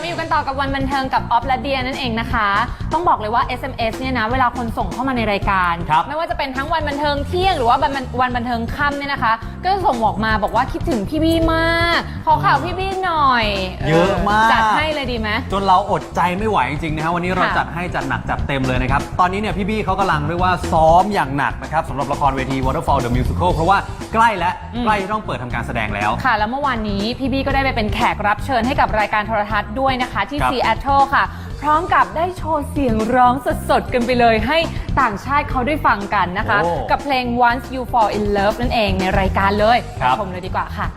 มาอยู่กันต่อกับวันบันเทิงกับออฟและเดียนั่นเองนะคะ ต้องบอกเลยว่า SMS เนี่ยนะ เวลาคนส่งเข้ามาในรายการ ครับไม่ว่าจะเป็นทั้งวันบันเทิงเที่ยงหรือว่าวันวันบันเทิงค่ำเนี่ยนะคะ ก็จะส่งบอกมาบอกว่าคิดถึงพี่บี้มาก ขอข่าวพี่บี้หน่อยเยอะมาก จัดให้เลยดีไหม จนเราอดใจไม่ไหวจริงๆนะฮะวันนี้เราค่ะ จัดให้จัดหนักจัดเต็มเลยนะครับ ตอนนี้เนี่ยพี่บี้เขากำลังเรียกว่าซ้อมอย่างหนักนะครับสำหรับละครเวที Waterfall the Musical เพราะว่าใกล้และอืมใกล้ที่ต้องเปิดทำการแสดงแล้ว ค่ะแล้วเมื่อวานนี้พี่บี้ก็ได้ไปเป็นแขกรับเชิญให้กับรายการโทรทัศน์ด้วยนะคะที่ครับซีแอตเทิลค่ะ พร้อมกับได้โชว์เสียงร้องสดๆ กันไปเลย ให้ต่างชาติเขาได้ฟังกันนะคะ โอ้กับเพลง Once You Fall in Love นั่นเองในรายการเลยครับไปชมเลยดีกว่าค่ะ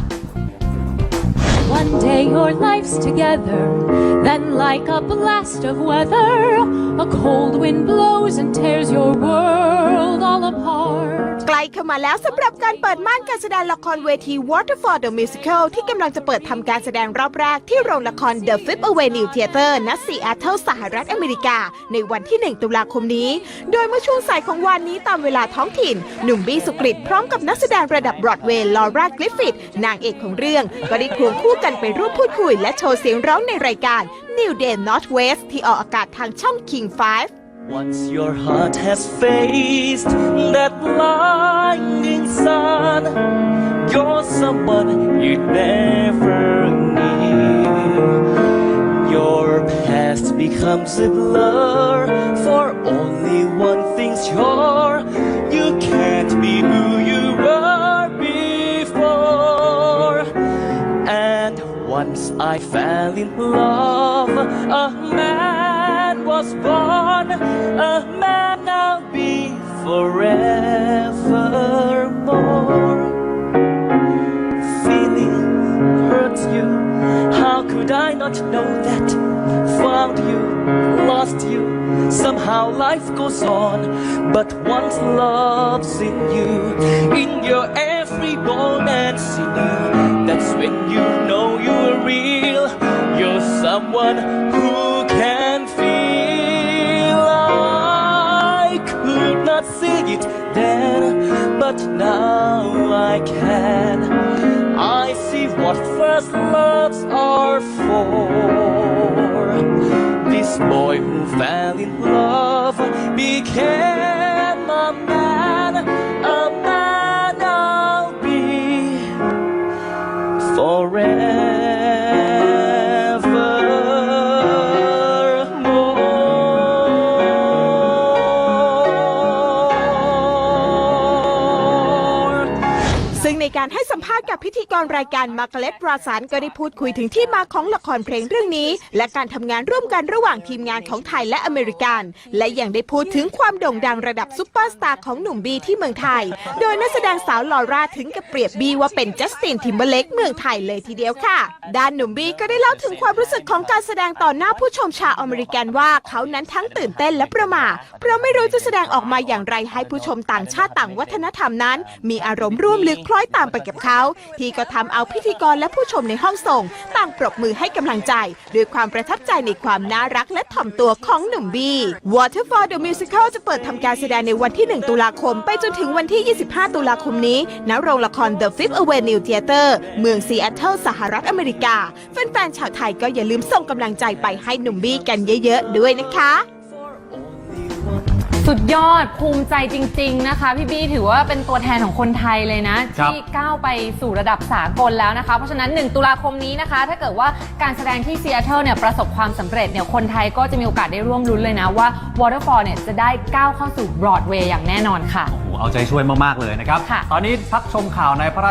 One day your life's together, then like a blast of weather, a cold wind blows and tears your world all apart. ใกล้เข้ามาแล้วสำหรับการเปิดม่านการแสดงละครเวที Waterfall the Musical ที่กำลังจะเปิดทำการแสดงรอบแรกที่โรงละคร The Fifth Avenue Theater ณซีแอตเทิลสหรัฐอเมริกา ในวันที่ 1 ตุลาคมนี้ โดยเมื่อช่วงสายของวันนี้ตามเวลาท้องถิ่น หนุ่มบี้สุกริตพร้อมกับนักแสดงระดับบรอดเวย์ลอร่ากลิฟฟิตนางเอกของเรื่อง ก็ได้ควงคู่กันไปร่วมพูดคุยและโชว์เสียงร้องในรายการ New Day Northwest ที่ออกอากาศทางช่อง King 5 Once your heart has faced that blinding sun, you're someone you never knew. Your past becomes a blur, for only one thing's sure you can't be who you were before. And once I fell in love, a man was born, a man now be forevermore. Feeling hurts you, how could I not know that? Found you, lost you, somehow life goes on. But once love's in you, in your every bone and sinew, that's when you know you're real. You're someone see it then, but now I can. I see what first loves are for. This boy who fell in love became ซึ่งในการให้สัมภาษณ์กับพิธีกรรายการมาร์กเลตปราสานก็ได้พูดคุยถึงที่มาของละครเพลงเรื่องนี้ และการทำงานร่วมกันระหว่างทีมงานของไทยและอเมริกัน และยังได้พูดถึงความโด่งดังระดับซุปเปอร์สตาร์ของหนุ่มบีที่เมืองไทย โดยนักแสดงสาวลอร่าถึงกับเปรียบบีว่าเป็นจัสตินทิมเบเลกเมืองไทยเลยทีเดียวค่ะ ด้านหนุ่มบีก็ได้เล่าถึงความรู้สึกของการแสดงต่อหน้าผู้ชมชาวอเมริกันว่าเขานั้นทั้งตื่นเต้นและประหม่าเพราะไม่รู้จะแสดงออกมาอย่างไรให้ผู้ชมต่างชาติต่างวัฒนธรรมนั้น มีอารมณ์ร่วมลึกคล้อยตามไปกับเขาที่ก็ทำเอาพิธีกรและผู้ชมในห้องส่งต่างปรบมือให้กำลังใจด้วยความประทับใจในความน่ารักและถ่อมตัวของหนุ่มบี Waterfall the Musical จะเปิดทำการแสดงในวันที่ 1 ตุลาคม ไปจนถึงวันที่ 25 ตุลาคมนี้ณโรงละคร The Fifth Avenue Theater เมืองซีแอตเทิลสหรัฐอเมริกา แฟนๆชาวไทยก็อย่าลืมส่งกำลังใจไปให้หนุ่มบี้กันเยอะ ๆ ด้วยนะคะ สุดยอดภูมิใจจริง ๆ นะคะ พี่บี้ถือว่าเป็นตัวแทนของคนไทยเลยนะ ครับ ที่ก้าวไปสู่ระดับสากลแล้วนะคะ เพราะฉะนั้น 1 ตุลาคมนี้นะคะ ถ้าเกิดว่าการแสดงที่ซีแอตเทิลเนี่ยประสบความสำเร็จเนี่ยคนไทยก็จะมีโอกาสได้ร่วมลุ้นเลยนะว่า Waterfall เนี่ยจะได้ก้าวเข้าสู่ Broadway อย่างแน่นอนค่ะ โอ้โหเอาใจช่วยมาก ๆ เลยนะครับ ค่ะ ตอนนี้พักชมข่าวในพระราช